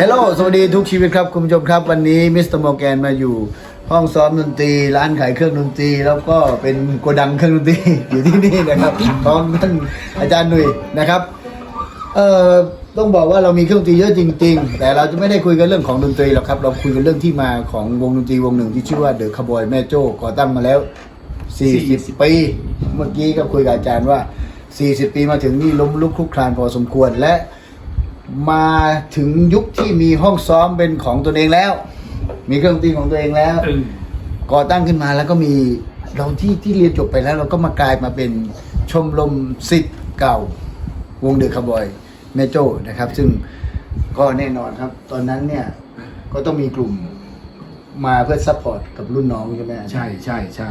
ฮลโหลสวัสดีทุกชีวิตครับคุณผู้ชมครับ วันนี้มิสเตอร์มอร์แกนมาอยู่ ห้องซ้อมดนตรี ร้านขายเครื่องดนตรี แล้วก็เป็นโกดังเครื่องดนตรี อยู่ที่นี่นะครับของท่านอาจารย์หนุ่ยนะครับเอ่อต้องบอกว่าเรามีเครื่องดนตรีเยอะจริง ๆ แต่เราจะไม่ได้คุยกันเรื่องของดนตรีหรอกครับ เราคุยกันเรื่องที่มาของวงดนตรีวงหนึ่งที่ชื่อว่าเดอะคาร์บอยแม่โจ้ก่อตั้งมาแล้ว 40 ปี เมื่อกี้ก็คุยกับอาจารย์ว่า 40 ปีมาถึงนี่ล้มลุกคลุกคลานพอสมควรและ มาถึงยุคที่มีห้องซ้อมเป็นของตัวเองแล้ว มีเครื่องดนตรีของตัวเองแล้วเออก่อตั้งขึ้นมาแล้วก็มีเราที่ที่เรียนจบไปแล้ว เราก็มากลายมาเป็นชมรมสิทธิ์เก่าวงเดอะคาร์บอยแม่โจ้นะครับ ซึ่งก็แน่นอนครับ ตอนนั้นเนี่ยก็ต้องมีกลุ่มมาเพื่อซัพพอร์ตกับรุ่นน้องใช่ไหมอาจารย์ ใช่ใช่ใช่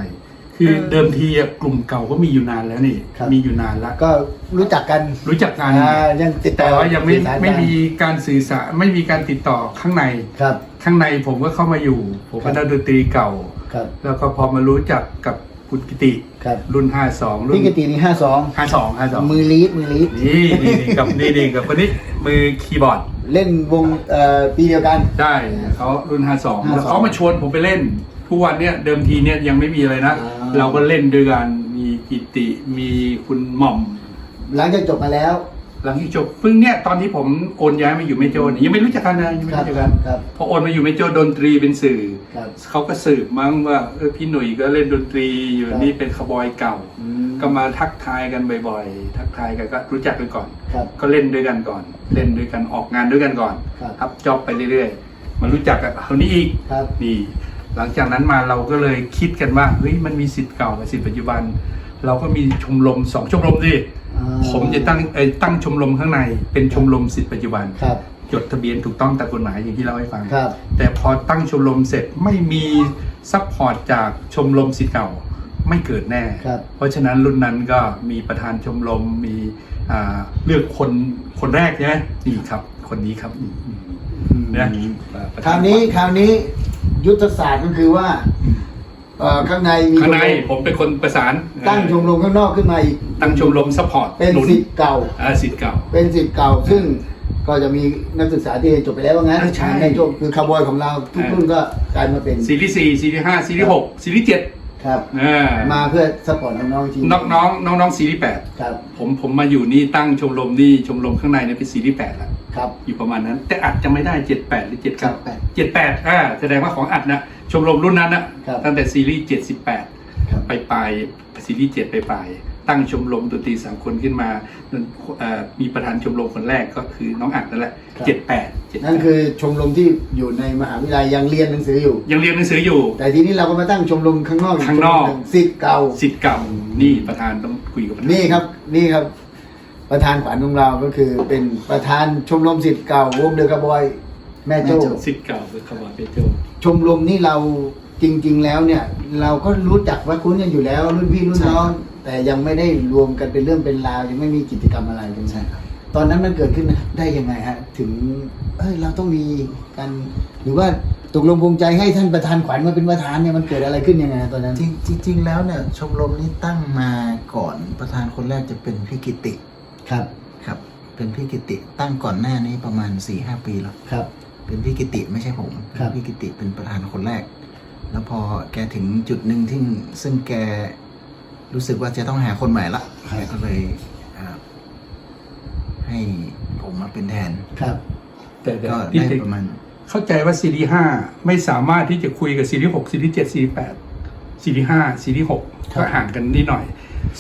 คือเดิมทีอะกลุ่มเก่าก็มีอยู่นานแล้วนี่ ครับ มีอยู่นานแล้วก็รู้จักกันรู้จักกัน อ่ายังติดต่แต่อว่ายังไม่สื่อสารกันไม่มีการสื่อสารไม่มีการติดต่อข้างใน ครับ ข้างในผมก็เข้ามาอยู่ ผมครัก็บนักดนตรีเก่า ครับแล้วก็พอมารู้จักกับคุณกิติ ครับรุ่น 52 รุ่นพี่กตินี่ห้าสอง52 52มือลีดมือลีดนี่นี่นี่กับนี่นี่กับคนนี้มือคีย์บอร์ดเล่นวงเอ่อปีเดียวกัน ใช่เขารุ่น 52 52 แล้วเขามาชวนผมไปเล่นทุกวันเนี่ยเดิมทีเนี่ยยังไม่มีอะไรนะ อ่า เราก็เล่นด้วยกันมีกิติมีคุณหม่อม หลังจากจบมาแล้ว หลังที่จบเพิ่งเนี่ยตอนที่ผมโอนย้ายมาอยู่เมโจเนี่ยยังไม่รู้จักกันนะยังไม่รู้จักกันครับพอโอนมาอยู่เมโจดนตรีเป็นสื่อครับเขาก็สืบมั้งว่าเออพี่หนุ่ยก็เล่นดนตรีอยู่ครับนี่เป็นคาร์บอยเก่า อืมก็มาทักทายกันบ่อยๆ ทักทายกันก็รู้จักกันก่อน ครับก็เล่นด้วยกันก่อน เล่นด้วยกันออกงานด้วยกันก่อนครับทับจอบไปเรื่อยๆมารู้จักกับคนนี้อีกครับ นี่ หลังจากนั้นมาเราก็เลยคิดกันว่าเฮ้ยมันมีสิทธิ์เก่ากับสิทธิ์ปัจจุบัน เราก็มีชมรมสองชมรมดิอ่าผมจะตั้งเอ้ยตั้งชมรมข้างในเป็นชมรมสิทธิปัจจุบันครับจดทะเบียนถูกต้องตามกฎหมายอย่างที่เราให้ฟัง ครับ แต่พอตั้งชมรมเสร็จไม่มีซัพพอร์ตจากชมรมสิทธิ์เก่าไม่เกิดแน่ ครับ เพราะฉะนั้นรุ่นนั้นก็มีประธานชมรมมีอ่าเลือกคนคนแรกใช่ไหมนี่ครับ คนนี้ครับนี่นะประคธราวนี้คราวนี้ ยุทธศาสตร์ก็คือว่าเอ่อข้างในมีข้างในชมรมผมเป็นคนประสานตั้งชมรมข้างนอกขึ้นมาอีกตั้งชมรมซัพพอร์ตเป็นหนุนสิทธิ์เก่าอ่าสิทธิ์เก่า เป็นสิทธิ์เก่า ซึ่งก็จะมีนักศึกษาที่จบไปแล้วว่างั้นอ่าใช่ในช่วงคือคาร์บอยของเราทุกอ่ารุ่นก็กลายมาเป็นซีรีส์สี่ซีรีส์ห้าซีรีส์หกซีรีส์เจ็ด ครับ อ่ามาเพื่อสปอร์ตน้องๆทีน้องน้องน้องน้องซีรีส์แปดครับ ผมผมมาอยู่นี่ตั้งชมรมนี่ชมรมข้างในเนี่ยเป็นซีรีส์แปดแล้วครับ อยู่ประมาณนั้น แต่อัดจะไม่ได้เจ็ดแปดหรือเจ็ดเก้า78เจ็ดแปดอ่าแสดงว่าของอัดนะชมรมรุ่นนั้นนะครับตั้งแต่ซีรีส์เจ็ดสิบแปดครับ ไปปลายซีรีส์เจ็ดไปปลาย ตั้งชมรมดนตรีสามคนขึ้นมาเอ่อมีประธานชมรมคนแรกก็คือน้องอัดนั่นแหละเจ็ดแปดนั่นคือชมรมที่อยู่ในมหาวิทยาลัยยังเรียนหนังสืออยู่ ยังเรียนหนังสืออยู่ แต่ทีนี้เราก็มาตั้งชมรมข้างนอกข้างนอกชมรมสิทธิ์เก่าสิทธิ์เก่านี่ประธานต้องคุยกับประธานนี่ครับนี่ครับ ประธานขวัญของเราก็คือเป็นประธานชมรมสิทธิ์เก่าวงเดอะกระบอยแม่โจ้สิทธิ์เก่าคือคำว่าเปโจชมรมนี่เราจริง ๆ แล้วเนี่ย เราก็รู้จักว่าคุ้นกันอยู่แล้วรุ่นพี่รุ่นน้อง แต่ยังไม่ได้รวมกันเป็นเรื่องเป็นราวยังไม่มีกิจกรรมอะไรใช่ครับตอนนั้นมันเกิดขึ้นได้ยังไงฮะถึงเอ้ยเราต้องมีกันหรือว่าตกลงภูมิใจให้ท่านประธานขวัญมาเป็นประธานเนี่ยมันเกิดอะไรขึ้นยังไงฮะตอนนั้นจริงจริงๆแล้วเนี่ยชมรมนี้ตั้งมาก่อนประธานคนแรกจะเป็นพี่กิติครับครับ เป็นพี่กิติตั้งก่อนหน้านี้ประมาณ4ี่หปีแล้วครับ เป็นพี่กิติไม่ใช่ผมครับพี่กิติเป็นประธานคนแรก แล้วพอแกถึงจุดหนึ่งที่ซึ่งแก รู้สึกว่าจะต้องหาคนใหม่ละแกก็เลยอ่าให้ผมมาเป็นแทนครับ แต่แต่ก็ที่ได้เด็กประมาณ เข้าใจว่าซีรีส์ห้าไม่สามารถที่จะคุยกับซีรีส์หกซีรีส์เจ็ดซีรีส์แปดซีรีส์ห้าซีรีส์หกครับก็ห่างกันนิดหน่อย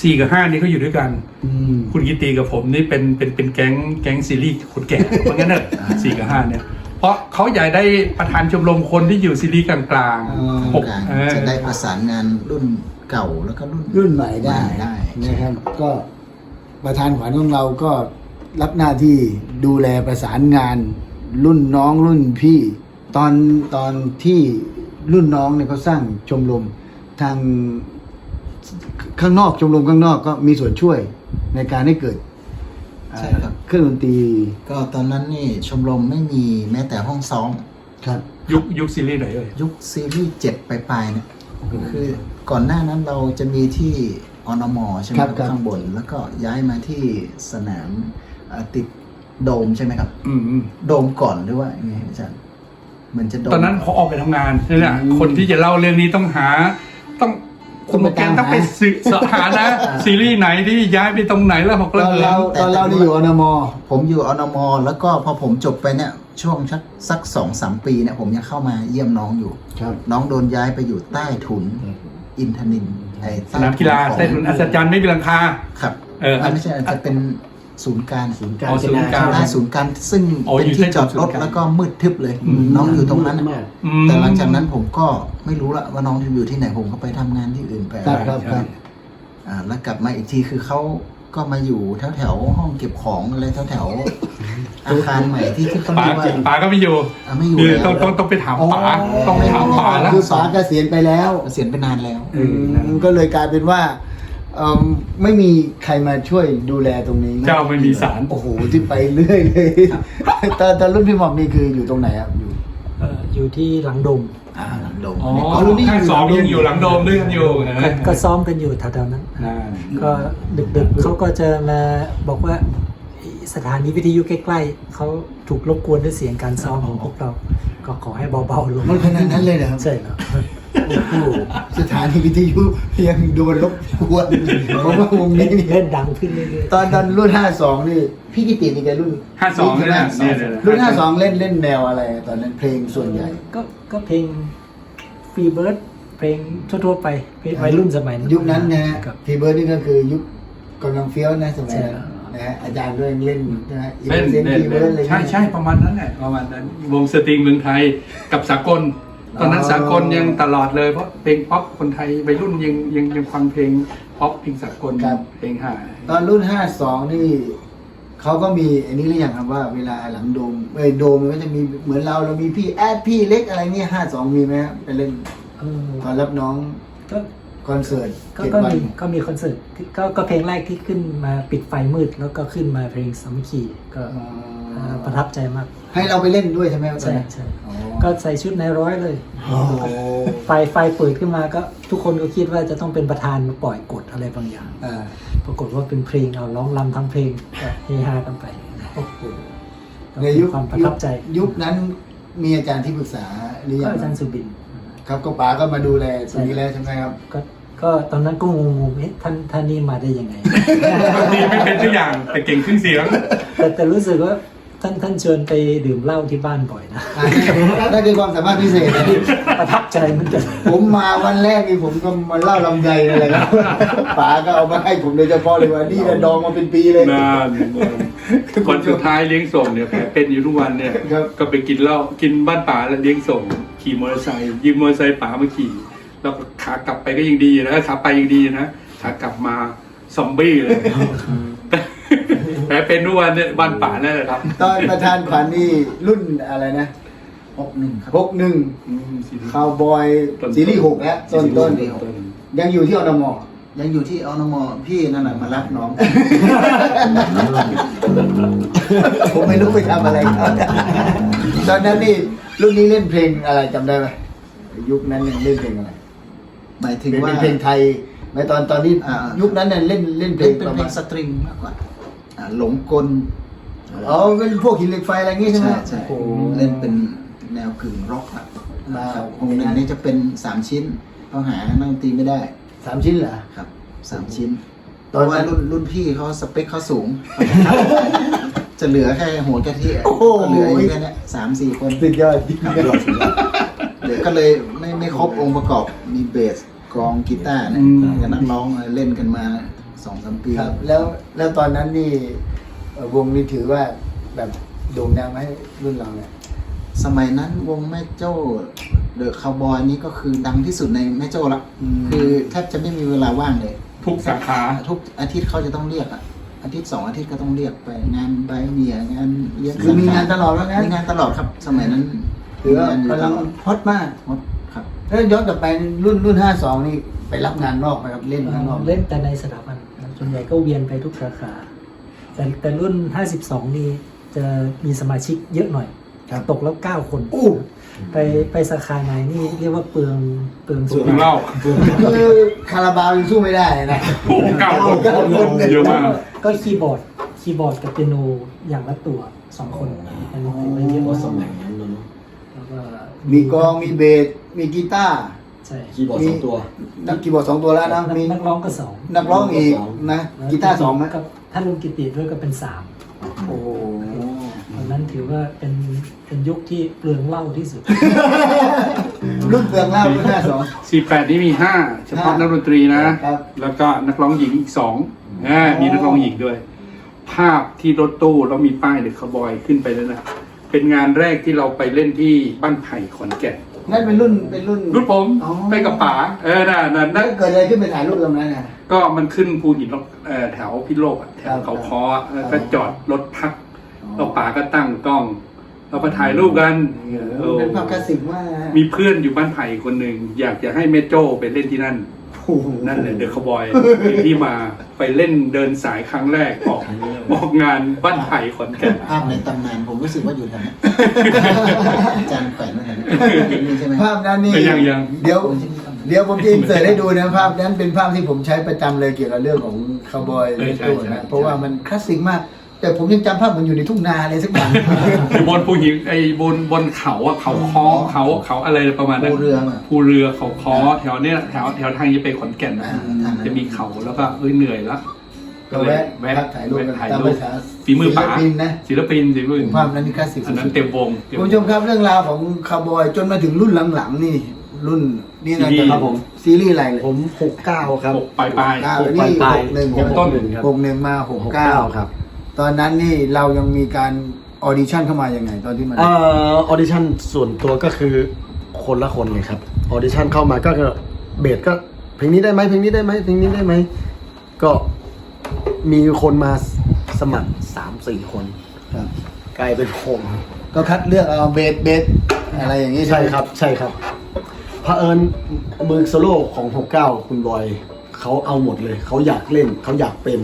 สี่กับห้านี่เขาอยู่ด้วยกันอืมคุณกิตีกับผมนี่เป็นเป็นเป็นแก๊งแก๊งซีรีส์คนแก่เพราะงั้นเนอะสี่กับห้าเนี่ย เพราะเขาอยากได้ประธานชมรมคนที่อยู่ซีรีส์กลางกลางๆอ๋อหกการเออจะได้ประสานงานรุ่น เก่าแล้วก็รุ่นรุ่นใหม่ได้ได้นะครับ ก็ประธานขวัญของเราก็รับหน้าที่ดูแลประสานงาน รุ่นน้องรุ่นพี่ ตอนตอนที่รุ่นน้องเนี่ยเขาสร้างชมรมทางข้างนอกชมรมข้างนอกก็มีส่วนช่วยในการให้เกิดใช่ครับเครื่องดนตรี ก็ตอนนั้นนี่ชมรมไม่มีแม้แต่ห้องซ้อมครับ ยุคยุคซีรีส์ไหนเอ่ยยุคซีรีส์เจ็ดปลายๆเนี่ยคือ ก่อนหน้านั้นเราจะมีที่อนมใช่ไหมครับครับ ข้างบน แล้วก็ย้ายมาที่สนามเอ่อติดโดมใช่ไหมครับ อืมอืมโดมก่อนหรือว่ายังไงอาจารย์เหมือนจะโดมตอนนั้นพอออกไปทำงานนี่แหละคนที่จะเล่าเรื่องนี้ต้องหา ต้องคุณโมแกนต้องไปสืบเสาะหานะ ซีรีส์ไหนที่ย้ายไปตรงไหนแล้วบอกตเลิอกนเลยเราตอนเรานี่อยู่อนมผมอยู่อนมแล้วก็พอผมจบไปเนี่ยช่วงสักสักสองสามปีเนี่ยผมยังเข้ามาเยี่ยมน้องอยู่ ครับ น้องโดนย้ายไปอยู่ใต้ถุน อินทนินไอ้สนามกีฬาของใต้ถุนอัศจรรย์ไม่มีหลังคาครับเออมันไม่ใช่อาจจะเป็นศูนย์กลารศูนย์กลาอ๋รอศูนย์กลางใต้ศูนย์กลารซึ่งอ๋อเป็นอยู่ที่จอดใต้รศูถนย์กลางแล้วก็มืดทึบเลยอืมน้องอยู่ตรงนั้นมากอืมแต่หลังจากนั้นผมก็ไม่รู้ละว่าน้องอยู่ที่ไหนผมก็ไปทำงานที่อื่นไปครับครับครับอ่าแล้วกลับมาอีกทีคือเขา ก็มาอยู่แถวแถวๆห้องเก็บของอะไรแถวแถวๆอาคารใหม่ที่ที่เขาป๋าเรียกว่าป๋าก็ไม่อยู่อะไม่อยู่นี่แล้วต้องต้องต้องไปถามป๋าต้องไปถามป๋าแล้วคือป๋าเกษียณไปแล้วเกษียณไปนานแล้วอืมก็เลยกลายเป็นว่าเอิ่มไม่มีใครมาช่วยดูแลตรงนี้เจ้าไม่มีสาร โอ้โหที่ไปเรื่อยเลยตอนตอนรุ่นพี่หม่อมนี่คืออยู่ตรงไหนครับอยู่ เอ่ออยู่ที่หลังดม อ่าหลังโดมอ๋ออ๋อรุ่นนี้ข้างสองยังอยู่หลังโดมด้วยกันอยู่เออก็ก็ซ้อมกันอยู่แถวๆนั้นนั่นก็ดึกๆเขาก็จะมาบอกว่าสถานีวิทยุใกล้ๆเขาถูกรบกวนด้วยเสียงการซ้อมของพวกเรา ก็ขอให้เบาๆลงมันขนาดนั้นเลยนะครับ ใช่แล้ว โอ้โหสถานีวิทยุยังโดนรบกวนเพราะว่าวงนี้นี่เล่นดังขึ้นเรื่อยตอนตอนรุ่น 52 นี่ พี่กิตินี่แกรุ่นห้าสองเนี่ยนะเนี่ยเนี่ยรุ่น 52 เล่นเล่นแนวอะไร ตอนนั้นเพลงส่วนใหญ่ ๆก็ก็เพลงฟรีเบิร์ดเพลงทั่วๆไปเพลงวัยรุ่นสมัยนั้นยุคนั้นนะฮะครับ พีเบิร์ดนี่ก็คือยุคกำลังเฟี้ยวนะสมัยนั้นใช่ นะฮะอาจารย์ก็ยังเล่นนะฮะเล่นเล่นเล่นพีเบิร์ดเลยใช่ใช่ประมาณนั้นแหละประมาณนั้นวงสตริงเมืองไทยกับสากล ตอนนั้นอ๋อสากลยังตลอดเลยเพราะเพลงป๊อปคนไทยวัยรุ่นยังยังยังฟังเพลงป๊อปเพลงสากลเพลงหาตอนรุ่น 52 นี่เขาก็มีอันนี้หรือยังครับว่าเวลาหลังโดมเอ้ยโดมมันก็จะมีเหมือนเราเรามีพี่แอดพี่เล็กอะไรเนี่ย52 มีไหมครับไปเล่นเออตอนรับน้องก็คอนเสิร์ตก็เจ็ดก็วันมีก็มีคอนเสิร์ตที่ก็ก็เพลงแรกที่ขึ้นมาปิดไฟมืด แล้วก็ขึ้นมาเพลงสามัคคีก็อ๋อเอ่อประทับใจมาก ให้เราไปเล่นด้วยใช่ไหมครับตอนใช่นั้นใช่ อ๋อ ก็ใส่ชุดในร้อยเลยโอ้โหไฟไฟเปิดขึ้นมาก็ทุกคนก็คิดว่าจะต้องเป็นประธานมาปล่อยกฎอะไรบางอย่างอ่าปรากฏว่าเป็นเพลงเอาร้องรำทั้งเพลงก็เฮฮากันไปโอ้โหก็ในเป็นยุคความประทับใจ ยุคนั้นมีอาจารย์ที่ปรึกษาหรือก็ยังอาจารย์สุบิน ครับก็ป๋าก็มาดูแลตรงนี้แล้วใช่ไหมครับก็ก็ตอนนั้นก็งงๆเอ๊ะท่านท่านนี่มาได้ยังไงดีไม่เป็นทุกอย่างแต่เก่งขึ้นเสียง แต่แต่รู้สึกว่า ท่านท่านชวนไปดื่มเหล้าที่บ้านบ่อยนะ นั่นคือความสามารถพิเศษนะประทับใจเหมันกันผมมาวันแรกนี่ผมก็มาเล่าลำไยอะไรครับป๋าก็เอามาให้ผมโดยเฉพาะเลยว่านี่นะดองมาเป็นปีเลย นานคนสุดท้ายเลี้ยงส่งเนี่ยแผลเป็นอยู่ทุกวันเนี่ยครับ ก็ไปกินเหล้ากินบ้านป๋าแล้วเลี้ยงส่ง ขี่มอเตอร์ไซค์ยืมมอเตอร์ไซค์ป๋ามาขี่ แล้วก็ขากลับไปก็ยังดีนะขาไปยังดีนะขากลับมาซอมบี้เลยแผล เป็นทุกวันเนี่ยบ้านป๋านั่นแหละครับตอนประธานขวัญนี่รุ่นอะไรนะหกหนึ่งครับหกหนึ่งอืมซีรีส์ คาวบอยต้นซีรีส์หกแล้วต้นต้นซีรีส์หกยังอยู่ที่อนมยังอยู่ที่อนมพี่นั่นแหละมารับน้อง ผมไม่รู้ไปทำอะไรครับตอนนั้นนี่รุ่นนี้เล่นเพลงอะไรจำได้ไหมยุคนั้นเนี่ยเล่นเพลงอะไรหมายถึงเป็นว่า เป็นเพลงไทยไหมตอนตอนนี้อ่า ยุคนั้นเนี่ยเล่นเล่นเพลเล่งนเป็นประเพลมาณงสตริงมากกว่าอ่า หลงกลอ๋อเป็นพวกหินเหล็กไฟอะไรอย่างงี้ใช่ไหมใช่ใช่โอ้โห เล่นเป็นแนวกึ่งร็อกอะมา ครับวงหนึ่งนี้จะเป็นสามชิ้นเขาหานักดนตรีไม่ได้สามชิ้นเหรอ ครับสามชิ้นตอนเพราะว่านั้นรุ่นรุ่นพี่เขาสเปคเขาสูง จะเหลือแค่หัวกะทิอะโอ้โหก็เหลืออยู่แค่เนี้ยสามสี่คน สุดยอดจริงครับยอดสุดยอดเดี๋ยวก็เลยไม่ไม่ครบองค์ประกอบมีเบสกลองกีตาร์เนี่ยอืมกับนักร้องเล่นกันมา สองสามปีครับแล้วแล้วตอนนั้นนี่เอ่อวงนี้ถือว่าแบบโด่งดังไหมรุ่นเราเนี่ย สมัยนั้นวงแม่โจ้เดอะคาวบอยนี้ก็คือดังที่สุดในแม่โจ้ละอืม คือแทบจะไม่มีเวลาว่างเลย ทุกสาขา ทุกอาทิตย์เขาจะต้องเรียกอะอาทิตย์สองอาทิตย์ก็ต้องเรียกไปงานใบเมียงานเลี้ยงคือมีงานตลอดว่างั้น มีงานตลอดครับ สมัยนั้นถือว่ามีงานอยู่กำตลังลอดฮอตมากฮอตครับถ้าย้อนกลับไปรุ่นรุ่นห้าสองนี่ไปรับงานนอกไหมครับเล่นงานนอกเล่นแต่ในสถาบัน ส่วนใหญ่ก็เวียนไปทุกสาขา แต่แต่รุ่น 52 นี่จะมีสมาชิกเยอะหน่อย ครับตกแล้ว 9 คน อู้ไปไปสาขาไหนนี่เรียกว่าเปลืองเปลืองสูงเหล้าคือคาราบาวยังสู้ไม่ได้นะ โอ้โหเก้าคนเก้าคน เยอะก็มาก ก็คีย์บอร์ดคีย์บอร์ดกับเปียโนอย่างละตัวสองคนเป็นเป็นเยอะเพราะสมัยนั้นเนอะแล้วก็ มีกลองมีเบสมีกีตาร์ใช่คีย์บอร์ดสองตัว นักกีย์บอร์ดสองตัวแล้วนะนักมีนักร้องก็สองนักร้องอีกนะกีตาร์สองไหมกับถ้ารวมกิตติด้วยก็เป็นสามโอ้โหตอนนั้นถือว่าเป็นเป็นยุคที่เปลืองเหล้าที่สุด รุ่นเปลืองเหล่ารุ่นหน้าสอง สี่แปดนี่มีห้าเฉพาะห้านักดนตรีนะ ครับแล้วก็นักร้องหญิงอีกสองอ่ามีนักร้องหญิงด้วย ภาพที่รถตู้แล้วมีป้ายเด็กขบอยขึ้นไปแล้วนะ เป็นงานแรกที่เราไปเล่นที่บ้านไผ่ขอนแก่น นั่นเป็นรุ่นเป็นรุ่น รุ่นผมอ๋อ ไปกับป๋าเออน่ะนั่นนั่นั่นนเกิดอะไรขึ้นไปถ่ายรูปตรงนั้นน่ะ ก็มันขึ้นภูหินลกเอ่อแถวพิโลกอะแถวครับเขาคออะแล้วครัก็บจอดรถพักแล้วป๋าก็ตั้งกล้องเราไปถ่ายรูปกันเออเป็นภาพคลาสสิกมากมีเพื่อนอยู่บ้านไผ่คนหนึ่งอยากจะให้เมโจไปเล่นที่นั่น โอ้โหนั่นเลยเดอะคบอยที่มาไปเล่นเดินสายครั้งแรกออกออกงานบ้านไผ่ขอนแก่นภาพในตำนานผมรู้สึกว่าอยู่แถวนั้นอาจารย์แขวนไว้แถว นั้นนี่ใช่ไหมภาพนั้นนี่ยังยัง เดี๋ยว เดี๋ยวผมจะอินเสิร์ตให้ดูนะภาพนั้นเป็นภาพที่ผมใช้ประจำเลยเกี่ยวกับเรื่องของคาวบอยเออใช่ตัวใช่ นะเพราะว่ามันคลาสสิกมาก แต่ผมยังจำภาพมันอยู่ในทุ่งนาอะไรสักอย่างอยู่บนภูหินไอ้บนบนเขาอะเขาคอเขาเขาอะไรประมาณนั้นภูเรือมาภูเรือเขาคอแถวเนี้ยแถวแถวทางจะไปขอนแก่นนะอ่าทางนั้น จะมีเขาแล้วก็เอ้ยเหนื่อยแล้ว ก็แวะพักถ่ายรูปกันถ่ายตามรูภาปษาฝีมือป๋าศิลปินนะศิลปินศิลปินภาพนั้นนี่คลาสสิกอันนั้นเต็มวงเต็มคุณวผู้ง ชมครับเรื่องราวของคาวบอยจนมาถึงรุ่นหลังๆนี่ รุ่นนี่นะซีรีส์ ครับผม ซีรีส์อะไรเลยผมหกเก้าครับ หกปลายปลายอ่าหกนี่ปลายหกหนึ่งหกต้นหนึ่งครับหกหนึ่งมาหกหกเก้าเก้าครับ ตอนนั้นนี่เรายังมีการออดิชั่นเข้ามายังไง ตอนที่มัน เอ่อออดิชั่นส่วนตัวก็คือคนละคนเลยครับออดิชั่นเข้ามาก็คือเบสก็เพลงนี้ได้ไหมเพลงนี้ได้ไหมเพลงนี้ได้ไหมก็ มีคนมาสมัครสามสี่คนครับ กลายเป็นผมก็คัดเลือกเอาเบสเบสอะไรอย่างนี้ใช่ไหมครับ ใช่ครับเผอิญมือโซโล่ของหกเก้าคุณบอยเขาเอาหมดเลย เขาอยากเล่น เขาอยากเป็น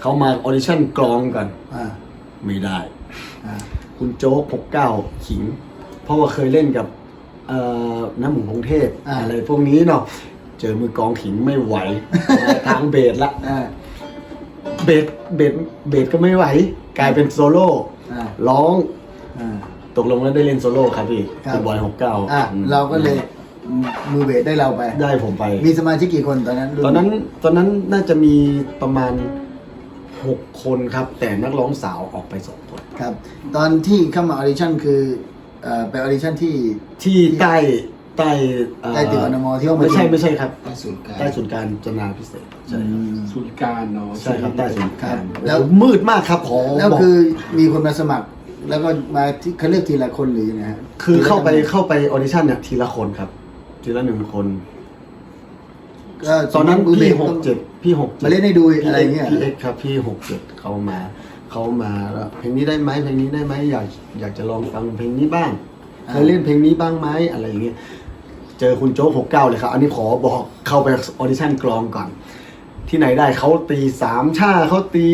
เขามาออดิชั่นกลองกัน อ่าไม่ได้ อ่าคุณโจ๊กหกเก้าขิง เพราะว่าเคยเล่นกับเอ่อน้ำหมูพงเทพอ่าอะไรพวกนี้เนาะเจอมือกลองขิงไม่ไหว ทางเบสละ อ่า เบสเบสเบสก็ไม่ไหว กลายเป็นโซโล่อ่าร้องอ่า ตกลงแล้วได้เล่นโซโล่ครับพี่ครับ คุณบอยหกเก้าอ่าเราก็เลยมือเบสได้เราไป ได้ผมไป มีสมาชิกกี่คนตอนนั้นตอนนั้นตอนนั้นน่าจะมีประมาณหกคนครับ แต่นักร้องสาวออกไปสองคน ครับ ตอนที่เข้ามาออดิชั่นคือเอ่อไปออดิชั่นที่ที่ใต้ ใต้เอ่อใต้ตึกอนมที่ห้องประชุมไม่ใช่ไม่ใช่ครับใต้ศูนย์กลางใต้ศูนย์การจนาพิเศษใช่ครับศูนย์การเนาะใช่ครับใต้ศูนย์การแล้แล้ว วมืดมากครับขอแล้วบอกคือมีคนมาสมัคร แล้วก็มาที่เขาเลือกทีละคนหรือยังไงฮะคือเข้าไปเข้าไปออดิชั่นเนี่ยทีละคนครับ ทีละหนึ่งคน ก็ตอนนั้นมือเบพี่สหกต้องเจ็ดพี่หกมาเล่นให้ดูอะไรเงี้ย พี่เอ็กซ์ครับพี่หกเจ็ดเขามาเขามาแล้วเพลงนี้ได้ไหมเพลงนี้ได้ไหมอยากอยากจะลองฟังเพลงนี้บ้างเคยเล่นเพลงนี้บ้างไหมอะไรอย่างเงี้ย เจอคุณโจ๊กหกเก้าเลยครับ อันนี้ขอบอกเข้าไปออดิชั่นกลองก่อน ที่ไหนได้เขาตีสามชาเขาตี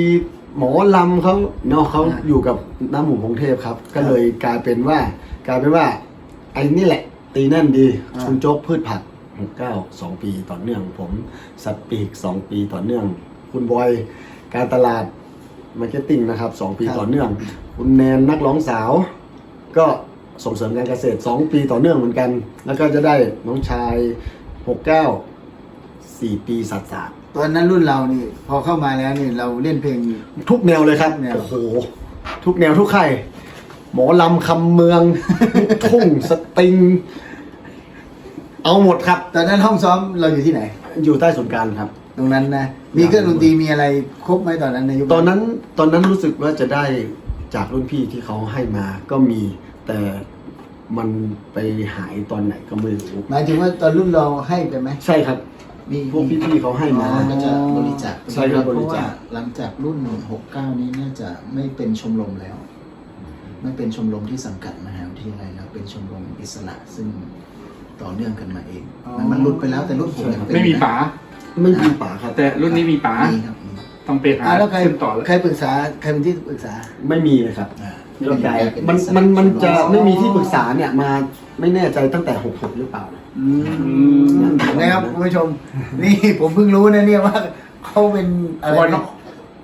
หมอลำเขาเนาะเขาอยู่กับน้ำหมูพงเทพครับ ก็เลยกลายเป็นว่า กลายเป็นว่าไอ้นี่แหละ ตีแน่นดีคุณโจ๊กพืชผักหกเก้าสองปีต่อเนื่อง ผมสัตว์ปีกสองปีต่อเนื่อง คุณบอยการตลาดมาร์เก็ตติ้งนะครับสองปีต่อเนื่อง คุณแนนนักร้องสาว ก็ ส่งเสริมการเกษตรสองปีต่อเนื่องเหมือนกัน แล้วก็จะได้น้องชายหกเก้าสี่ปีสัตว์ศาสตร์ตอนนั้นรุ่นเรานี่ พอเข้ามาแล้วนี่เราเล่นเพลง ทุกแนวเลยครับทุกแนว โอ้โหทุกแนวทุกค่ายหมอลำคำเมือง ลูกทุ่งสตริง เอาหมดครับ ตอนนั้นห้องซ้อมเราอยู่ที่ไหน อยู่ใต้ศูนย์กลารครับ ตรงนั้นนะมีเครื่องดนตรีมีอะไรครบไหมตอนนั้นในยุคตอนนั้นตอนนั้นรู้สึกว่าจะได้จากรุ่นพี่ที่เขาให้มาก็มี แต่มันไปหายตอนไหนก็ไม่รู้หมายถึงว่าตอนรุ่นเราให้ไปไหมใช่ครับ มีพวกพี่ๆเขาให้มามันก็จะบริจาคใช่ครับเพบริราะว่าจาค หลังจากรุ่น 69 นี้น่าจะไม่เป็นชมรมแล้ว ไม่เป็นชมรมที่สังกัดมหาวิทยาลัยแล้วเป็นชมรมอิสระซึ่งต่อเนื่องกันมาเอง อ๋อ มันมันหลุดไปแล้วแต่รุ่นผมยังเป็นไม่มีป๋าไม่มีป่าครับ แต่รุ่นนี้มีป๋ามีครับมีต้องไปหาอ่าแล้วใครขึ้นต่อแล้วใครปรึกษาใครเป็นที่ปรึกษาไม่มีเลยครับ อ่า ก็กลายเป็มันอิสระมันมันจะชรไม่มีที่ปรึกษาเนี่ยมาไม่แน่ใจตั้งแต่หกหกหรือเปล่าอืมนะครับคุณผู้ชม นี่ผมเพิ่งรู้นะเนี่ยว่าเขาเป็นอะไรบอยนนะค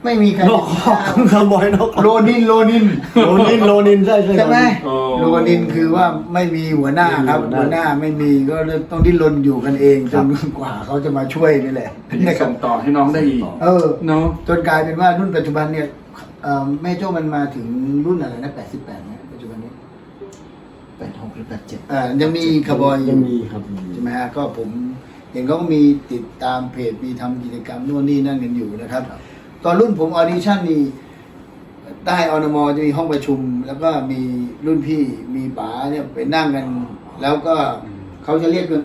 ไม่มีใครนอกคอกต้องขโมยนอกคอกโลนินโลนิน โลนินโลนินใช่ใช่ ใช่ไหมโอ้โลนินคือว่าไม่มีหัวหน้าครับ ไม่มีหัหัววหหน้า น้าไม่มีก็ต้องดิ้นรนอยู่กันเองจครับนกว่าเขาจะมาช่วยนี่แหละนะครัส่บงต่อให้น้องได้อีกเออ เนาะจนกลายเป็นว่ารุ่นปัจจุบันเนี่ยเอ่อ แม่โจ้มันมาถึงรุ่นอะไรนะ88นะปัจจุบันนี้แปดหกหรือแปดเจ็ดอ่ายังมีคาร์บอยอยัยู่งมีครับใช่ไหมฮะก็ผมเห็นเขาก็มีติดตามเพจมีทำกิจกรรมนู่นนี่นั่นกันอยู่นะครับ ตอนรุ่นผมออดิชั่นนี่ใต้อนมจะมีห้องประชุม แล้วก็มีรุ่นพี่มีป๋าเนี่ยไปนั่งกัน แล้วก็เขาจะเรียกกัน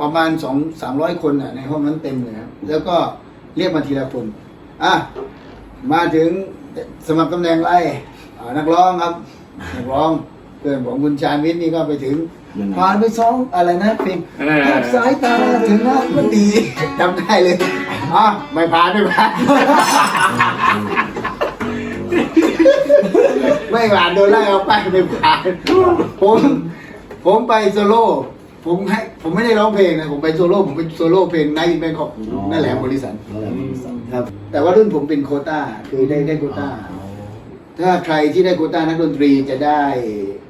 ประมาณสองสามร้อยคนน่ะในห้องนั้นเต็มเลยครับแล้วก็เรียกมาทีละคนอะมาถึง สมัครตำแหน่งอะไรอ่านักร้องครับ นักร้องเพื่อนของคุณชาญวิทย์นี่ก็ไปถึงยังไง ผ่านไปสองอะไรนะเพลงเออ ภาพสายตาถึงน้ำก็ดีจำได้เลยอะไม่ผ่านไม่ผ่าน ไม่ผ่านโดนไล่เอาไปไม่ผ่านผม ผมไปโซโล่ ผมให้ผมไม่ได้ร้องเพลงนะ ผมไปโซโล่ผมเป็นโซโล่เพลงไนท์แบงคอกนั่นแหละบริษัทนั่นแหละบริษัทครับ แต่ว่ารุ่นผมเป็นโควต้าคือได้ได้โควต้า ถ้าใครที่ได้โควต้านักดนตรีจะได้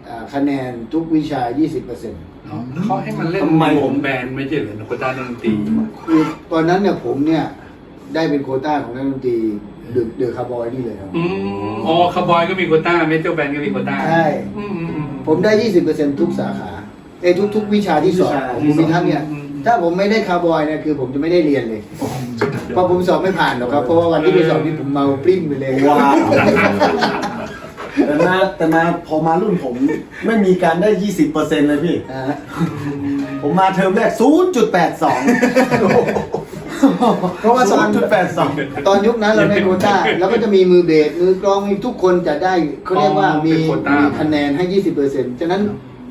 อ่าคะแนนทุกวิชา 20%เเขาให้มันเล่นทำไมผมแบนไม่ใช่เหรอโคต้าดนตรีคือตอนนั้นเนี่ยผมเนี่ยได้เป็นโควต้าของนักดนตรีเดอะเดอะคาร์บอยนี่เลยครับ อืมอ๋อคาร์บอยก็มีโควต้าเมทัลแบนก็มีโควต้าใช่ อืมอืมอืมผมได้ 20%ทุกสาขา เอ้ยทุกทุกวิชาที่สอนของภูมิทัศน์เนี่ยอืมถ้าผมไม่ได้คาร์บอยเนี่ยคือผมจะไม่ได้เรียนเลยเพราะผมสอบไม่ผ่านหรอกครับเพราะว่าวันที่ไปสอบนี่ผมเมาปริ้งไปเลยว้าวแต่มาแต่มาพอมารุ่นผมไม่มีการได้ 20%เลยพี่อ่าผมมาเทอมแรก 0.82 เพราะว่าตอน0.82 ตอนยุคนั้นเราได้โควต้า แล้วก็จะมีมือเบสมือกลองมีทุกคนจะได้เขาเรียกว่ามีมีคะแนนให้ 20%ฉะนั้น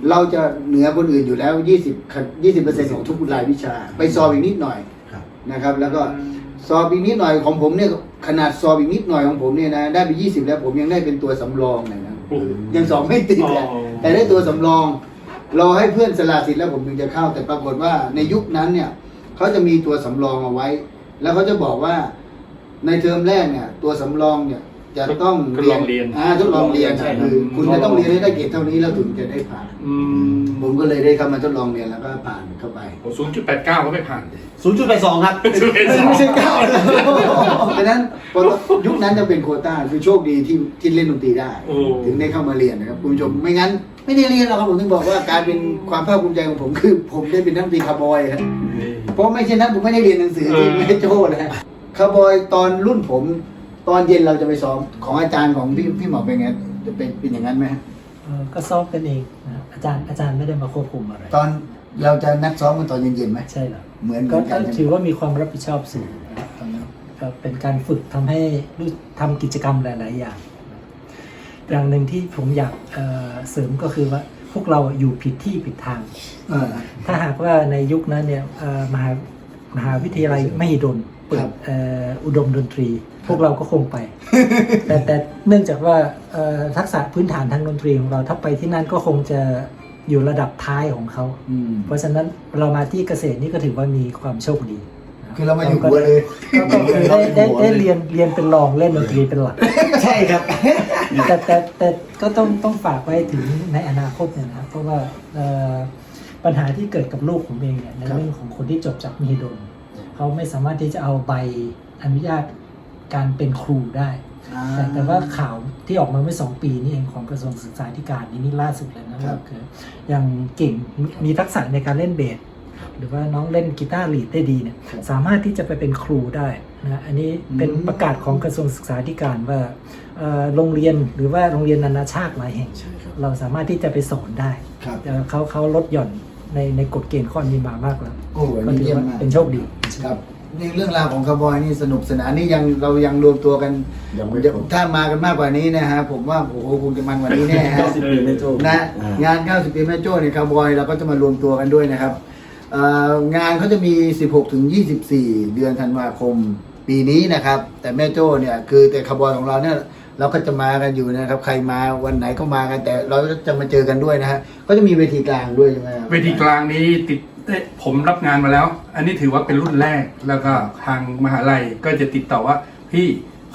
เราจะเหนือคนอื่นอยู่แล้ว 20คะ20%ของทุกรายวิชา ไปสอบอีกนิดหน่อยครับ นะครับ แล้วก็สอบอีกนิดหน่อยของผมเนี่ยขนาดสอบอีกนิดหน่อยของผมเนี่ยนะได้ไป 20 แล้วผมยังได้เป็นตัวสำรองเลยนะโอ้โหยังสอบไม่ติดเลยอ๋อ แต่ได้ตัวสำรองรอให้เพื่อนสละสิทธิ์แล้วผมถึงจะเข้า แต่ปรากฏว่าในยุคนั้นเนี่ยเขาจะมีตัวสำรองเอาไว้ แล้วเขาจะบอกว่าในเทอมแรกเนี่ยตัวสำรองเนี่ย จะต้องทดลองเรียนอ่าทดลองเรียนใช่ครับคือคุณจะต้องเรียนให้ได้เกรดเท่านี้แล้วถึงจะได้ผ่าน อืมผมก็เลยได้เข้ามาทดลองเรียนแล้วก็ผ่านเข้าไปโอ้ศูนย์จุดแปดเก้าก็ไม่ผ่านเลย0.82ครับ ไม่ใช่เก้าดังนั้นพอยุคนั้นจะเป็นโควต้าคือโชคดีที่ที่เล่นดนตรีได้ โอ้ ถึงได้เข้ามาเรียนนะครับคุณผู้ชมไม่งั้น ไม่ได้เรียนหรอกครับผมถึงบอกว่าการเป็นความภาคภูมิใจของผมคือ ผมได้เป็นนักดนตรีคาร์บอยครับ นี่ เพราะไม่เช่นนั้นผมไม่ได้เรียนหนังสือเออ ที่แม่โจ้นะฮะคาร์บอยตอนรุ่นผม ตอนเย็นเราจะไปซ้อมของอาจารย์ของพี่พี่หมอเป็นไงจะเป็นเป็นอย่างนั้นไหมฮะเอ่อก็ซ้อมกันเองนะอาจารย์อาจารย์ไม่ได้มาควบคุมอะไร ตอนเราจะนัดซ้อมกันตอนเย็นๆไหม ใช่เหรอเหมือนก็กัก็นถือว่ามีความรับผิดชอบสูงนะตอนนั้นก็เป็นการฝึกทำให้รู้ทำกิจกรรมหลาย ๆ อย่างนะอย่างหนึ่งที่ผมอยากเอ่อเสริมก็คือว่าพวกเราอยู่ผิดที่ผิดทาง เออ ถ้าหากว่าในยุคนั้นเนี่ยเอ่อมหามหาวิทยาลัยมหิดลเปิครัดบ เอ่ออุดมดนตรี พวกเราก็คงไป แต่แต่เนื่องจากว่าเอ่อทักษะพื้นฐานทางดนตรีของเราถ้าไปที่นั่นก็คงจะอยู่ระดับท้ายของเขาอืมเพราะฉะนั้นเรามาที่เกษตรนี่ก็ถือว่ามีความโชคดี คือเรามาอยู่หัวเลยก็ก็คือได้ได้ได้เรียนเรียนเป็นรองเล่นดนตรีเป็นหลัก ใช่ครับ แต่แต่แต่ก็ต้องต้องฝากไว้ถึงในอนาคตเนี่ยนะครับเพราะว่าเอ่อปัญหาที่เกิดกับลูกผมเองเนี่ยในครับเรื่องของคนที่จบจากมหิดลเขาไม่สามารถที่จะเอาใบอนุญาต การเป็นครูได้ แต่แต่ว่าข่าวที่ออกมาเมื่อสองปีนี่เองของกระทรวงศึกษาธิการนี่นี่ล่าสุดเลยนะครัว่าบคืออย่างเก่งมีมีทักษะในการเล่นเบสหรือว่าน้องเล่นกีตาร์ลีดได้ดีเนี่ยสามารถที่จะไปเป็นครูได้นะอันนี้เป็นประกาศของกระทรวงศึกษาธิการว่าเอ่อโรงเรียนหรือว่าโรงเรียนนานาชาติหลายแห่ง เราสามารถที่จะไปสอนได้ครับแต่เขาเขาลดหย่อนในในกฎเกณฑ์ข้อนี้มามากแล้วโอ้โหก็นี่ถือเยี่ยมว่ามากเป็นโชคดีครับ นี่เรื่องราวของคาร์บอยนี่สนุกสนานนี่ยังเรายังรวมตัวกันยังไม่เดี๋ยวครบ ถ้ามากันมากกว่านี้นะฮะผมว่าโอ้โหคงจะมันกว่านี้แน่ฮะ 90ปีไม่โจบนะอ่างาน 90 ปีแม่โจ้เนี่ยคาร์บอยเราก็จะมารวมตัวกันด้วยนะครับเอ่องานเขาจะมี 16 ถึง 24 เดือนธันวาคมปีนี้นะครับ แต่แม่โจ้เนี่ยคือแต่คาร์บอยของเราเนี่ยเราก็จะมากันอยู่นะครับ ใครมาวันไหนก็มากันแต่เราก็จะมาเจอกันด้วยนะฮะก็จะมีเวทีกลางด้วยใช่ไหมครับ เวทีกลางนี้ติดเอ้ย ผมรับงานมาแล้ว อันนี้ถือว่าเป็นรุ่นแรกแล้วก็ทางมหาลัยก็จะติดต่อว่า พี่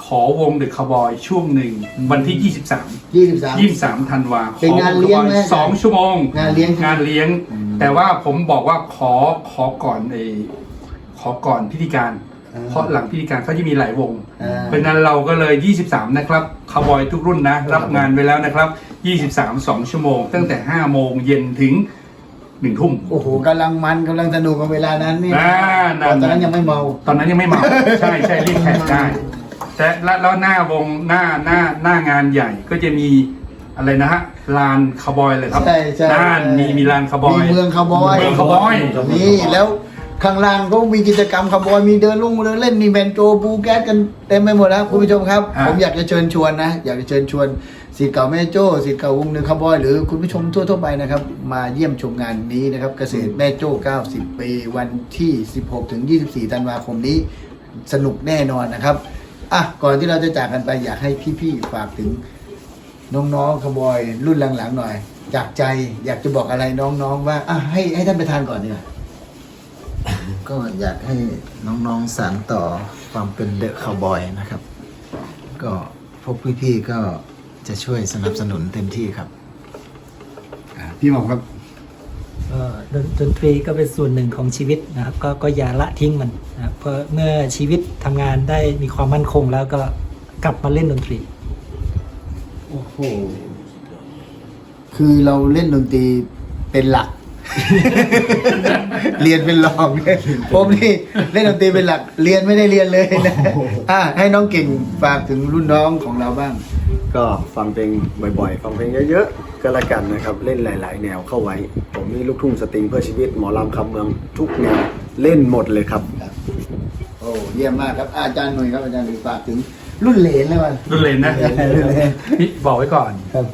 ขอวงเดอะคาร์บอยช่วงหนึ่งวันที่ 23 ยี่สิบสาม 23ธันวาเป็นงานเลี้ยงไหมสองชั่วโมง งานเลี้ยงงานเลี้ยง แต่ว่าผมบอกว่าขอขอก่อนไอขอก่อนพิธีการ อ่าเพราะหลังพิธีการเขาจะมีหลายวง อ่า เพราะฉะนั้นเราก็เลย 23 นะครับคาร์บอยทุกรุ่นนะ รับงานไปแล้วนะครับ 23 2 ชั่วโมง ตั้งแต่ 5 โมงเย็นถึง 1ทุ่มโอ้โหกำลังมันกำลังสนุกกับเวลานั้นนี่อ่านั่นตอนนั้นยังไม่เมา ตอนนั้นยังไม่เมา ใช่ใช่เรียกแขกได้ แต่แล้วแล้วหน้าวงหน้าหน้าหน้างานใหญ่ก็จะมีอะไรนะฮะลานคาร์บอยเลยครับใช่ใช่น่านมีมีลานคาร์บอยมีเมืองคาร์บอยเมืองคาร์บอยนี่แล้วข้างล่างก็มีกิจกรรมคาร์บอยมีเดินลุ่งเดินเล่นมีแมนโจบูแก๊สกันเต็มไปหมดแล้วคุณผู้ชมครับอะผมอยากจะเชิญชวนนะ อยากจะเชิญชวน สิทธิ์เก่าแม่โจ้สิทธิ์เก่าวงหนึ่งคาร์บอย หรือคุณผู้ชมทั่วๆไปนะครับ มาเยี่ยมชมงานนี้นะครับ เกษตรแม่โจ้ 90 ปีวันที่ 16 ถึง 24 ธันวาคมนี้สนุกแน่นอนนะครับอะก่อนที่เราจะจากกันไปอยากให้พี่ๆฝากถึงน้องๆคาร์บอย รุ่นหลังๆหน่อยจากใจอยากจะบอกอะไรน้องๆ ว่าอะให้ให้ท่านประธานก่อนดีกว่าก็อยากให้น้องๆสานต่อความเป็นเดอะคาวบอยนะครับ ก็พวกพี่ๆก็ จะช่วยสนับสนุนเต็มที่ครับ อะพี่หมอครับ ก็ดนดนตรีก็เป็นส่วนหนึ่งของชีวิตนะครับก็ก็อย่าละทิ้งมันนะครับเพราะเมื่อชีวิตทำงานได้มีความมั่นคงแล้วก็กลับมาเล่นดนตรี โอ้โห คือเราเล่นดนตรีเป็นหลัก เรียนเป็นรองผมนี่เล่นดนตรีเป็นหลัก เรียนไม่ได้เรียนเลยนะอะให้น้องเก่งฝากถึงรุ่นน้องของเราบ้าง ก็ฟังเพลงบ่อยๆ ฟังเพลงเยอะๆก็แล้วกันนะครับ เล่นหลายๆ แนวเข้าไว้ ผมนี่ลูกทุ่งสตริงเพื่อชีวิตหมอลำคำเมืองทุกแนวเล่นหมดเลยครับ โอ้เยี่ยมมากครับอาจารย์หน่วยครับอาจารย์หน่วยฝากถึงรุ่นเหลนเลยวันรุ่นเลนนะรุ่นเหลนนี่บอกไว้ก่อนครับ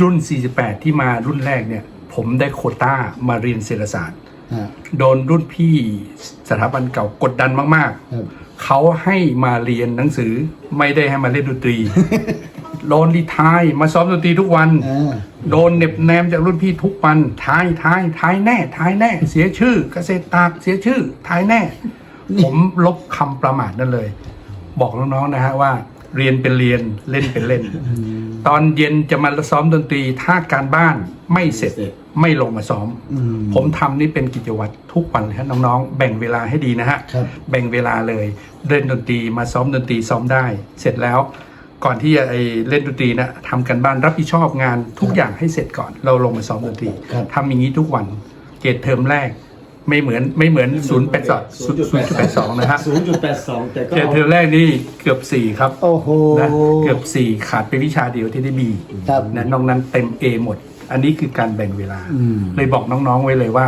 รุ่น 48 ที่มารุ่นแรกเนี่ย ผมได้โควต้ามาเรียนเศรษฐศาสตร์ฮะโดนรุ่นพี่สถาบันเก่ากดดันมากครับๆเขาให้มาเรียนหนังสือไม่ได้ให้มาเล่นดนตรี โดนรีไทายมาซ้อมดนตรีทุกวันอ่าโดนเหน็บแนมจากรุ่นพี่ทุกวันท้ายท้ายท้ายแน่ท้ายแน่ เสียชื่อเกษตรตากเสียชื่อท้ายแน่ ผมลบคำประมาทนั่นเลย บอกน้องๆนะฮะว่าเรียนเป็นเรียนเล่นเป็นเล่น ตอนเย็นจะมาซ้อมดนตรีถ้าการบ้านไม่เสร็จ ไม่เสร็จไม่ลงมาซ้อม อืม ผมทำนี่เป็นกิจวัตรทุกวันเลยฮะน้องๆ แบ่งเวลาให้ดีนะฮะ ครับ แบ่งเวลาเลยเล่นดนตรีมาซ้อมดนตรีซ้อมได้ เสร็จแล้ว ก่อนที่จะไอ้เล่นดนตรีนะทำกันบ้านรับผิดชอบงานทุกอย่างให้เสร็จก่อน เราลงมาซ้อมดนตรีครับ ทำอย่างนี้ทุกวันเกรดเทอมแรก ไม่เหมือนไม่เหมือนศูนย์แปดสองศูนย์แปดสองนะฮะ0.82แต่ก็เกรดเทอมแรกนี่เกือบสี่ครับโอ้โหนะเกือบสี่ขาดไปวิชาเดียวที่ได้บีครับ นะนอกนั้นเต็ม A หมด อันนี้คือการแบ่งเวลาอืมเลยบอกน้องๆไว้เลยว่า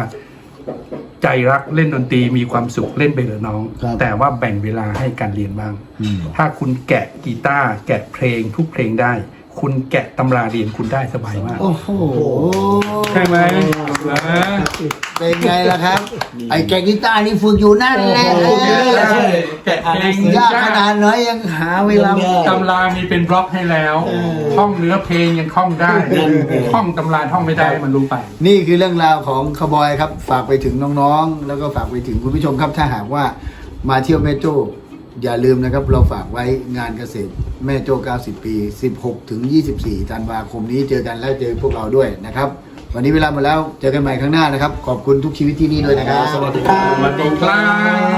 ใจรักเล่นดนตรีมีความสุขเล่นไปเถอะน้อง ครับแต่ว่าแบ่งเวลาให้การเรียนบ้าง อืม ถ้าคุณแกะกีตาร์แกะเพลงทุกเพลงได้ คุณแกะตำราเรียนคุณได้สบายมาก โอ้โหใช่ไหมนะเป็นไงล่ะครับ ไอ้แกะกีตาร์นี่ฝึกอยู่นั่นแหละแกะเพลงยากขนาดไหนยังหาเวลาตำรามีเป็นบล็อกให้แล้วท่องเนื้อเพลงยังท่องได้ท่องตำราท่องไม่ได้มันรู้ไป นี่คือเรื่องราวของคาร์บอยครับ ฝากไปถึงน้องๆ แล้วก็ฝากไปถึงคุณผู้ชมครับถ้าหากว่ามาเที่ยวแม่โจ้ อย่าลืมนะครับเราฝากไว้งานเกษตร แม่โจ้90 ปี 16 ถึง 24ธันวาคมนี้เจอกันแล้วเจอพวกเราด้วยนะครับ วันนี้เวลาหมดแล้วเจอกันใหม่ครั้งหน้านะครับ ขอบคุณทุกชีวิตที่นี่ด้วยนะครับ สวัสดีครับสวัสดีครั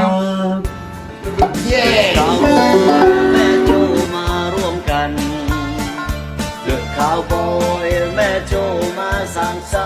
บเราแม่โจมารวมกันเลือกข่าวบอยแม่โจมาสร้างสรรค์